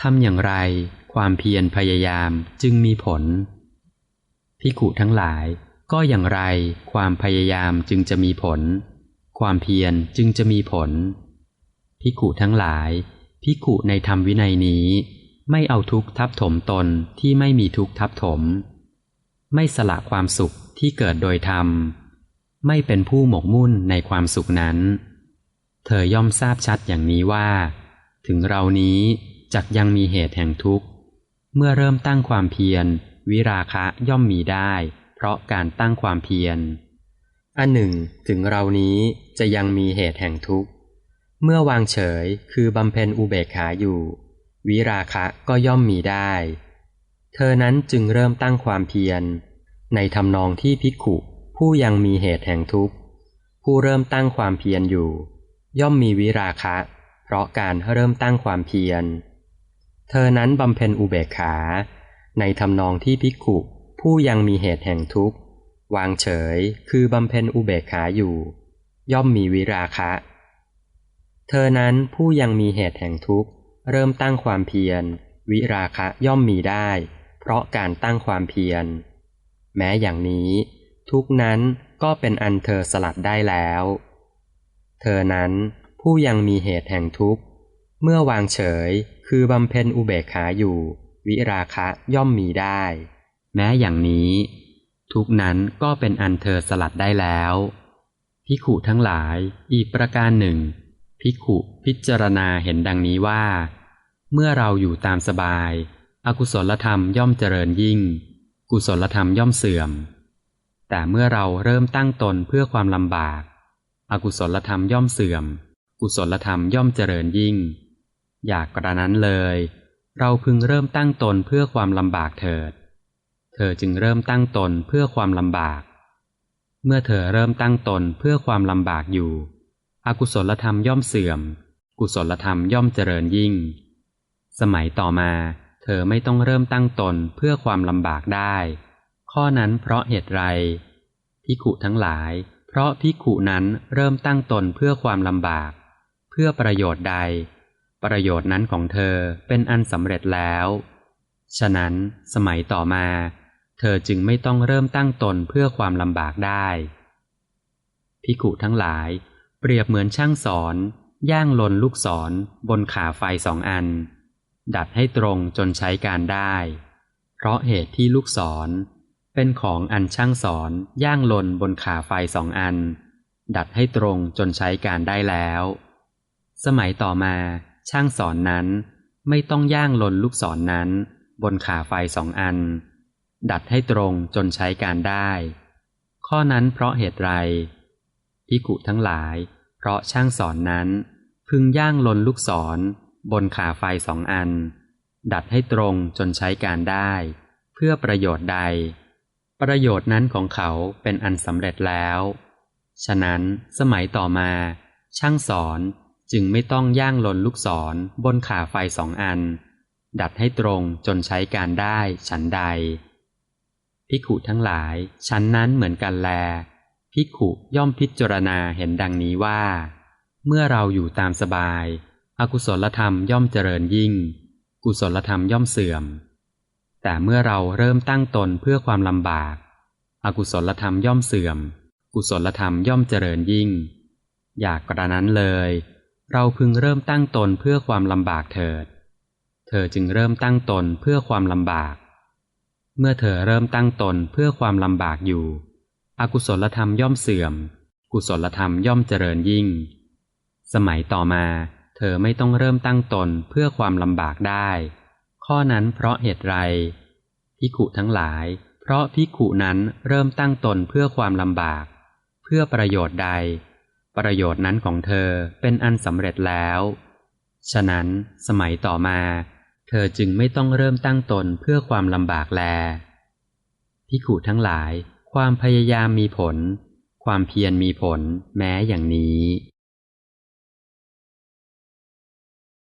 ทำอย่างไร ความเพียรพยายามจึงมีผล พิกุทั้งหลาย ก็อย่างไร ความพยายามจึงจะมีผล ความเพียรจึงจะมีผล พิกุทั้งหลาย พิกุในธรรมวินัยนี้ ไม่เอาทุกข์ทับถมตนที่ไม่มีทุกข์ทับถม ไม่สละความสุขที่เกิดโดยธรรม ไม่เป็นผู้หมกมุ่นในความสุขนั้น เธอย่อมทราบชัดอย่างนี้ว่า ถึงเรานี้ จักยังมีเหตุแห่งทุกข์ เมื่อเริ่มตั้งความเพียร วิราคะย่อมมีได้ เพราะการตั้งความเพียร อันหนึ่ง ถึงเรานี้จะยังมีเหตุแห่งทุกข์ เมื่อวางเฉยคือบำเพ็ญอุเบกขาอยู่ วิราคะก็ย่อมมีได้ เธอนั้นจึงเริ่มตั้งความเพียร ในทำนองที่พิกขุผู้ยังมีเหตุแห่งทุกข์ ผู้เริ่มตั้งความเพียรอยู่ ย่อมมีวิราคะ เพราะการเริ่มตั้งความเพียร เธอนั้นบำเพ็ญอุเบกขา ในทำนองที่พิกขุผู้ยังมีเหตุแห่งทุกข์วางเฉยคือบำเพ็ญอุเบกขาอยู่ ย่อมมีวิราคะ เธอนั้นผู้ยังมีเหตุแห่งทุกข์เริ่มตั้งความเพียร วิราคะย่อมมีได้ เพราะการตั้งความเพียร แม้อย่างนี้ ทุกนั้นก็เป็นอันเธอสลัดได้แล้ว เธอนั้นผู้ยังมีเหตุแห่งทุกข์ เมื่อวางเฉยคือบำเพ็ญอุเบกขาอยู่ วิราคะย่อมมีได้ แม้อย่างนี้ ทุกนั้นก็เป็นอันเธอสลัดได้แล้วพิขุทั้งหลายอีกประการหนึ่งพิขุพิจารณาเห็นดังนี้ว่า เมื่อเราอยู่ตามสบาย อกุศลธรรมย่อมเจริญยิ่ง กุศลธรรมย่อมเสื่อม แต่เมื่อเราเริ่มตั้งตนเพื่อความลำบาก อกุศลธรรมย่อมเสื่อม กุศลธรรมย่อมเจริญยิ่ง อยากกระนั้นเลย เราพึงเริ่มตั้งตนเพื่อความลำบากเถิด เธอจึงเริ่มตั้งตนเพื่อความลำบาก เมื่อเธอเริ่มตั้งตนเพื่อความลำบากอยู่ อกุศลธรรมย่อมเสื่อม กุศลธรรมย่อมเจริญยิ่ง สมัยต่อมา เธอไม่ต้องเริ่มตั้งตนเพื่อความลำบากได้ ข้อนั้นเพราะเหตุไรพิขุทั้งหลาย เพราะพิขุนั้นเริ่มตั้งตนเพื่อความลำบาก เพื่อประโยชน์ใด ประโยชน์นั้นของเธอเป็นอันสำเร็จแล้ว ฉะนั้นสมัยต่อมา เธอจึงไม่ต้องเริ่มตั้งตนเพื่อความลำบากได้ พิขุทั้งหลาย เปรียบเหมือนช่างสอน ย่างลนลูกศรบนขาไฟสองอัน ดัดให้ตรงจนใช้การได้ เพราะเหตุที่ลูกศร เป็นของอันช่างสอนย่างลนบนขาไฟสองอัน ดัดให้ตรงจนใช้การได้แล้ว สมัยต่อมา ช่างสอนนั้นไม่ต้องย่างลนลูกศรนนั้น บนขาไฟสองอัน ดัดให้ตรงจนใช้การได้ ข้อนั้นเพราะเหตุไรพิกุทั้งหลาย เพราะช่างสอนนั้น พึงย่างลนลูกศร บนขาไฟสองอัน ดัดให้ตรงจนใช้การได้ เพื่อประโยชน์ใด ประโยชน์นั้นของเขาเป็นอันสำเร็จแล้ว ฉะนั้นสมัยต่อมา ช่างสอน จึงไม่ต้องย่างหล่นลูกศรบนขาไฟสองอัน ดัดให้ตรงจนใช้การได้ฉันใด พิขุทั้งหลายชั้นนั้นเหมือนกันแล พิขุย่อมพิจารณาเห็นดังนี้ว่า เมื่อเราอยู่ตามสบายอกุศลธรรมย่อมเจริญยิ่ง กุศลธรรมย่อมเสื่อม แต่เมื่อเราเริ่มตั้งตนเพื่อความลำบากอากุศลธรรมย่อมเสื่อม กุศลธรรมย่อมเจริญยิ่ง อยากกระนั้นเลย เราพึงเริ่มตั้งตนเพื่อความลำบากเถิด เธอจึงเริ่มตั้งตนเพื่อความลำบาก เมื่อเธอเริ่มตั้งตนเพื่อความลำบากอยู่ อกุศลธรรมย่อมเสื่อม กุศลธรรมย่อมเจริญยิ่ง สมัยต่อมา เธอไม่ต้องเริ่มตั้งตนเพื่อความลำบากได้ ข้อนั้นเพราะเหตุไรพิขุทั้งหลาย เพราะพิขุนั้นเริ่มตั้งตนเพื่อความลำบาก เพื่อประโยชน์ใด ประโยชน์นั้นของเธอเป็นอันสำเร็จแล้ว ฉะนั้นสมัยต่อมา เธอจึงไม่ต้องเริ่มตั้งตนเพื่อความลำบากแลพิขุทั้งหลาย ความพยายามมีผล ความเพียรมีผล แม้อย่างนี้